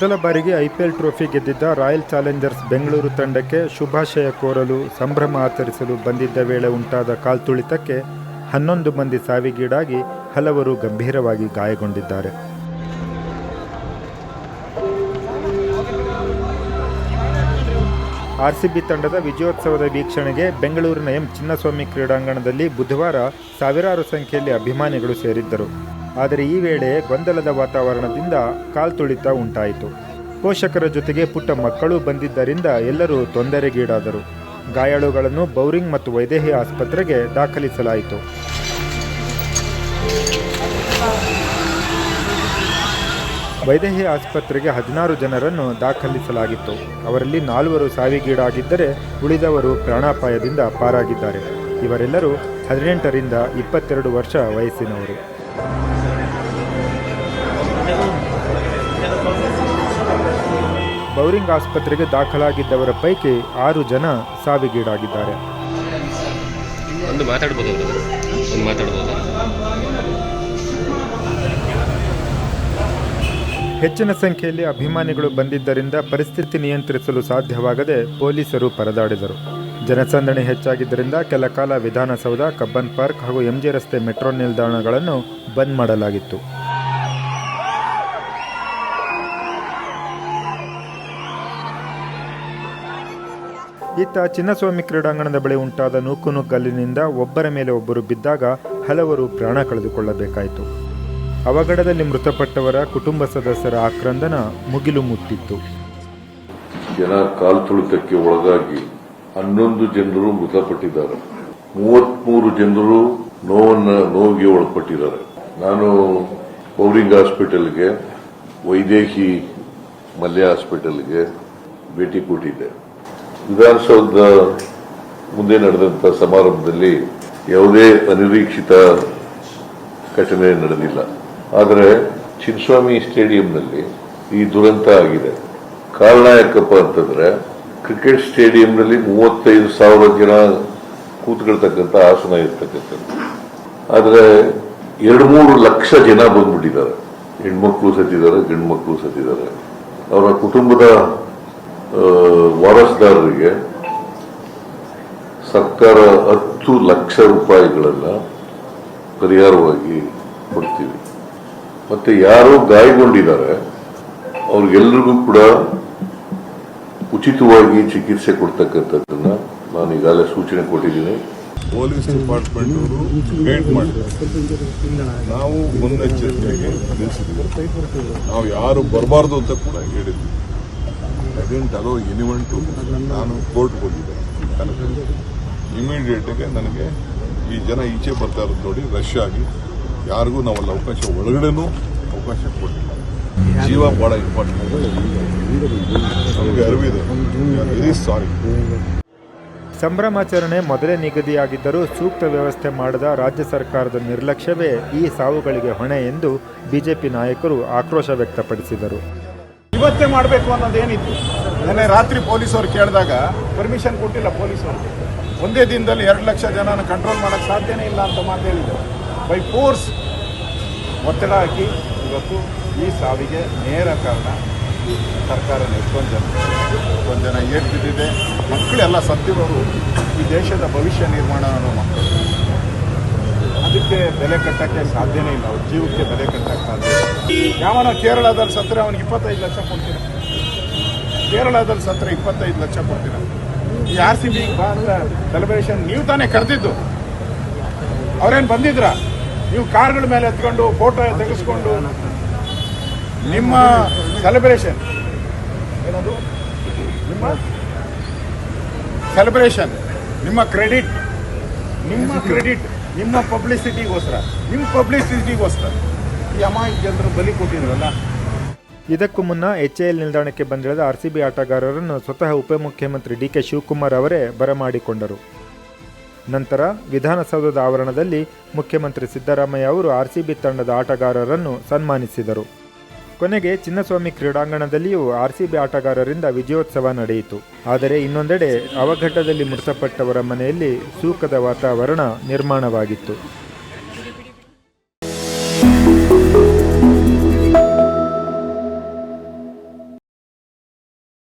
ಮೊದಲ ಬಾರಿಗೆ IPL trophy ಗೆದ್ದಿದ್ದ ರಾಯಲ್ ಚಾಲೆಂಜರ್ಸ್ ಬೆಂಗಳೂರು ತಂಡಕ್ಕೆ ಶುಭಾಶಯ ಕೋರಲು ಸಂಭ್ರಮ ಆಚರಿಸಲು ಬಂದಿದ್ದ ವೇಳೆ ಉಂಟಾದ ಕಾಲ್ತುಳಿತಕ್ಕೆ ಹನ್ನೊಂದು ಮಂದಿ ಸಾವಿಗೀಡಾಗಿ ಹಲವರು ಗಂಭೀರವಾಗಿ ಗಾಯಗೊಂಡಿದ್ದಾರೆ. ಆರ್ಸಿಬಿ ತಂಡದ ವಿಜಯೋತ್ಸವದ ವೀಕ್ಷಣೆಗೆ ಬೆಂಗಳೂರಿನ ಎಂ ಚಿನ್ನಸ್ವಾಮಿ ಕ್ರೀಡಾಂಗಣದಲ್ಲಿ ಬುಧವಾರ ಸಾವಿರಾರು ಸಂಖ್ಯೆಯಲ್ಲಿ ಅಭಿಮಾನಿಗಳು ಸೇರಿದ್ದರು. ಆದರೆ ಈ ವೇಳೆ ಗೊಂದಲದ ವಾತಾವರಣದಿಂದ ಕಾಲ್ತುಳಿತ ಉಂಟಾಯಿತು. ಪೋಷಕರ ಜೊತೆಗೆ ಪುಟ್ಟ ಮಕ್ಕಳು ಬಂದಿದ್ದರಿಂದ ಎಲ್ಲರೂ ತೊಂದರೆಗೀಡಾದರು. ಗಾಯಾಳುಗಳನ್ನು ಬೌರಿಂಗ್ ಮತ್ತು ವೈದೇಹಿ ಆಸ್ಪತ್ರೆಗೆ ದಾಖಲಿಸಲಾಯಿತು. ವೈದೇಹಿ ಆಸ್ಪತ್ರೆಗೆ ಹದಿನಾರು ಜನರನ್ನು ದಾಖಲಿಸಲಾಗಿತ್ತು. ಅವರಲ್ಲಿ ನಾಲ್ವರು ಸಾವಿಗೀಡಾಗಿದ್ದರೆ ಉಳಿದವರು ಪ್ರಾಣಾಪಾಯದಿಂದ ಪಾರಾಗಿದ್ದಾರೆ. ಇವರೆಲ್ಲರೂ ಹದಿನೆಂಟರಿಂದ ಇಪ್ಪತ್ತೆರಡು ವರ್ಷ ವಯಸ್ಸಿನವರು. ಬೌರಿಂಗ್ ಆಸ್ಪತ್ರೆಗೆ ದಾಖಲಾಗಿದ್ದವರ ಪೈಕಿ ಆರು ಜನ ಸಾವಿಗೀಡಾಗಿದ್ದಾರೆ. ಒಂದು ಮಾತಾಡ್ಬೋದು ಅವ್ರು. ಒಂದು ಮಾತಾಡ್ಬೋದು. ಹೆಚ್ಚಿನ ಸಂಖ್ಯೆಯಲ್ಲಿ ಅಭಿಮಾನಿಗಳು ಬಂದಿದ್ದರಿಂದ ಪರಿಸ್ಥಿತಿ ನಿಯಂತ್ರಿಸಲು ಸಾಧ್ಯವಾಗದೆ ಪೊಲೀಸರು ಪರದಾಡಿದರು. ಜನಸಂದಣಿ ಹೆಚ್ಚಾಗಿದ್ದರಿಂದ ಕೆಲ ಕಾಲ ವಿಧಾನಸೌಧ ಕಬ್ಬನ್ ಪಾರ್ಕ್ ಹಾಗೂ ಎಂಜಿ ರಸ್ತೆ ಮೆಟ್ರೋ ನಿಲ್ದಾಣಗಳನ್ನು ಬಂದ್ ಮಾಡಲಾಗಿತ್ತು. ಇತ್ತ ಚಿನ್ನಸ್ವಾಮಿ ಕ್ರೀಡಾಂಗಣದ ಬಳಿ ಉಂಟಾದ ನೂಕುನುಗ್ಗಲ್ಲಿನಿಂದ ಒಬ್ಬರ ಮೇಲೆ ಒಬ್ಬರು ಬಿದ್ದಾಗ ಹಲವರು ಪ್ರಾಣ ಕಳೆದುಕೊಳ್ಳಬೇಕಾಯಿತು. ಅವಘಡದಲ್ಲಿ ಮೃತಪಟ್ಟವರ ಕುಟುಂಬ ಸದಸ್ಯರ ಆಕ್ರಂದನ ಮುಗಿಲು ಮುಟ್ಟಿತ್ತು. ಜನ ಕಾಲ್ತುಳಿತಕ್ಕೆ ಒಳಗಾಗಿ ಹನ್ನೊಂದು ಜನರು ಮೃತಪಟ್ಟಿದ್ದಾರೆ. ಮೂವತ್ಮೂರು ಜನರು ನೋವನ್ನು ನೋವಿಗೆ ಒಳಪಟ್ಟಿದ್ದಾರೆ. ನಾನು ಪೌರಿಂಗ್ ಹಾಸ್ಪಿಟಲ್ಗೆ, ವೈದೇಹಿ ಮಲ್ಯ ಹಾಸ್ಪಿಟಲ್ಗೆ ಭೇಟಿ ಕೊಟ್ಟಿದ್ದೆ. ವಿಧಾನಸೌಧದ ಮುಂದೆ ನಡೆದಂಥ ಸಮಾರಂಭದಲ್ಲಿ ಯಾವುದೇ ಅನಿರೀಕ್ಷಿತ ಘಟನೆ ನಡೆದಿಲ್ಲ. ಆದರೆ ಚಿನ್ನಸ್ವಾಮಿ ಸ್ಟೇಡಿಯಂನಲ್ಲಿ ಈ ದುರಂತ ಆಗಿದೆ. ಕಾರಣ ಯಾಕಪ್ಪ ಅಂತಂದ್ರೆ ಕ್ರಿಕೆಟ್ ಸ್ಟೇಡಿಯಂನಲ್ಲಿ ಮೂವತ್ತೈದು ಸಾವಿರ ಜನ ಕೂತ್ಕೊಳ್ತಕ್ಕಂಥ ಆಸನ ಇರ್ತಕ್ಕಂಥದ್ದು. ಆದರೆ ಎರಡು ಮೂರು ಲಕ್ಷ ಜನ ಬಂದ್ಬಿಟ್ಟಿದ್ದಾರೆ. ಹೆಣ್ಮಕ್ಳು ಸತ್ತಿದ್ದಾರೆ ಗಂಡು ಮಕ್ಕಳು ಸತ್ತಿದ್ದಾರೆ. ಅವರ ಕುಟುಂಬದ ವಾರಸ್ದಾರರಿಗೆ ಸರ್ಕಾರ ಹತ್ತು ಲಕ್ಷ ರೂಪಾಯಿಗಳನ್ನ ಪರಿಹಾರವಾಗಿ ಕೊಡ್ತೀವಿ. ಮತ್ತೆ ಯಾರು ಗಾಯಗೊಂಡಿದ್ದಾರೆ, ಅವ್ರಿಗೆಲ್ರಿಗೂ ಕೂಡ ಉಚಿತವಾಗಿ ಚಿಕಿತ್ಸೆ ಕೊಡ್ತಕ್ಕಂಥದ್ದನ್ನ ನಾನು ಈಗಾಗಲೇ ಸೂಚನೆ ಕೊಟ್ಟಿದ್ದೀನಿ. ಪೊಲೀಸ್ ಡಿಪಾರ್ಟ್ಮೆಂಟ್ ಅವರು ಮಾಡಿದ್ದಾರೆ. ನಾವು ಮುನ್ನೆಚ್ಚರಿಕೆಯಾಗಿ ನಾವು ಯಾರು ಬರಬಾರ್ದು ಅಂತ ಕೂಡ ಹೇಳಿದ್ವಿ. ಐಡೆಂಟ್ ಅದೋ ಎನಿವೆಂಟು ನಾನು ಕೋರ್ಟ್ಗೆ ಹೋಗಿದ್ದೆ. ಇಮಿಡಿಯೇಟಾಗಿ ನನಗೆ ಈ ಜನ ಈಚೆ ಬರ್ತಾ ಇರೋದು ನೋಡಿ ರಶ್ ಆಗಿ ಯಾರಿಗೂ ನಾವಲ್ಲಿ ಅವಕಾಶ ಒಳಗಡೆನೂ ಅವಕಾಶ ಕೊಟ್ಟಿಲ್ಲ. ಜೀವ ಬಹಳ ಇಂಪಾರ್ಟೆಂಟ್ ಸಾರಿ ಸಂಭ್ರಮಾಚರಣೆ ಮೊದಲೇ ನಿಗದಿಯಾಗಿದ್ದರೂ ಸೂಕ್ತ ವ್ಯವಸ್ಥೆ ಮಾಡದ ರಾಜ್ಯ ಸರ್ಕಾರದ ನಿರ್ಲಕ್ಷ್ಯವೇ ಈ ಸಾವುಗಳಿಗೆ ಹೊಣೆ ಎಂದು ಬಿಜೆಪಿ ನಾಯಕರು ಆಕ್ರೋಶ ವ್ಯಕ್ತಪಡಿಸಿದರು. ಇವತ್ತೇ ಮಾಡಬೇಕು ಅನ್ನೋದೇನಿತ್ತು ನಿನ್ನೆ ರಾತ್ರಿ ಪೊಲೀಸವ್ರು ಕೇಳಿದಾಗ ಪರ್ಮಿಷನ್ ಕೊಟ್ಟಿಲ್ಲ ಪೊಲೀಸರು ಒಂದೇ ದಿನದಲ್ಲಿ ಎರಡು ಲಕ್ಷ ಜನನ ಕಂಟ್ರೋಲ್ ಮಾಡೋಕ್ಕೆ ಸಾಧ್ಯನೇ ಇಲ್ಲ ಅಂತ ಮಾತು ಹೇಳಿದ್ದಾರೆ ಬೈ ಫೋರ್ಸ್ ಒತ್ತಡ ಹಾಕಿ ಇವತ್ತು ಈ ಸಾವಿಗೆ ನೇರ ಕಾರಣ ಸರ್ಕಾರ ಎಷ್ಟೊಂದು ಜನ ಎಷ್ಟೊಂದು ಜನ ಏಟ್ ಬಿದ್ದಿದೆ ಮಕ್ಕಳೆಲ್ಲ ಸತ್ತಿರೋರು ಈ ದೇಶದ ಭವಿಷ್ಯ ನಿರ್ಮಾಣ ಅನ್ನೋ ಮಕ್ಕಳು. ಅದಕ್ಕೆ ಬೆಲೆ ಕಟ್ಟಕ್ಕೆ ಸಾಧ್ಯನೇ ಇಲ್ಲ. ಅವ್ರ ಜೀವಕ್ಕೆ ಬೆಲೆ ಕಟ್ಟಕ್ಕೆ ಸಾಧ್ಯ ಯಾವನೋ ಕೇರಳದಲ್ಲಿ ಸತ್ತರೆ ಅವನಿಗೆ ಇಪ್ಪತ್ತೈದು ಲಕ್ಷ ಕೊಡ್ತೀರ? ಕೇರಳದಲ್ಲಿ ಸತ್ತರೆ ಇಪ್ಪತ್ತೈದು ಲಕ್ಷ ಕೊಡ್ತೀರ? ಈ ಆರ್ ಸಿ ಬಿ ಸೆಲೆಬ್ರೇಷನ್ ನೀವು ತಾನೇ ಕರೆದಿದ್ದು. ಅವ್ರೇನು ಬಂದಿದ್ರ? ನೀವು ಕಾರ್ಗಳ ಮೇಲೆ ಎತ್ಕೊಂಡು ಫೋಟೋ ತೆಗೆಸ್ಕೊಂಡು. ನಿಮ್ಮ ಸೆಲೆಬ್ರೇಷನ್ ಏನದು? ನಿಮ್ಮ ಸೆಲೆಬ್ರೇಷನ್ ನಿಮ್ಮ ಕ್ರೆಡಿಟ್ ನಿಮ್ಮ ಕ್ರೆಡಿಟ್ ನಿಮ್ಮ ಪಬ್ಲಿಸಿಟಿಗೋಸ್ಕರ ನಿಮ್ಮ ಪಬ್ಲಿಸಿಟಿಗೋಸ್ಕರ ಈ ಅಮಾಯಕ ಜನರು ಬಲಿ ಕೊಟ್ಟಿದ್ರಲ್ಲ ಇದಕ್ಕೂ ಮುನ್ನ ಎಚ್ಎಎಲ್ ನಿಲ್ದಾಣಕ್ಕೆ ಬಂದಿಳಿದ ಆರ್ಸಿಬಿ ಆಟಗಾರರನ್ನು ಸ್ವತಃ ಉಪಮುಖ್ಯಮಂತ್ರಿ ಡಿಕೆ ಶಿವಕುಮಾರ್ ಅವರೇ ಬರಮಾಡಿಕೊಂಡರು. ನಂತರ ವಿಧಾನಸೌಧದ ಆವರಣದಲ್ಲಿ ಮುಖ್ಯಮಂತ್ರಿ ಸಿದ್ದರಾಮಯ್ಯ ಅವರು ಆರ್ಸಿಬಿ ತಂಡದ ಆಟಗಾರರನ್ನು ಸನ್ಮಾನಿಸಿದರು. ಕೊನೆಗೆ ಚಿನ್ನಸ್ವಾಮಿ ಕ್ರೀಡಾಂಗಣದಲ್ಲಿಯೂ ಆರ್ಸಿಬಿ ಆಟಗಾರರಿಂದ ವಿಜಯೋತ್ಸವ ನಡೆಯಿತು. ಆದರೆ ಇನ್ನೊಂದೆಡೆ ಅವಘಟದಲ್ಲಿ ಮೃತಪಟ್ಟವರ ಮನೆಯಲ್ಲಿ ಸೂಕದ ವಾತಾವರಣ ನಿರ್ಮಾಣವಾಗಿತ್ತು.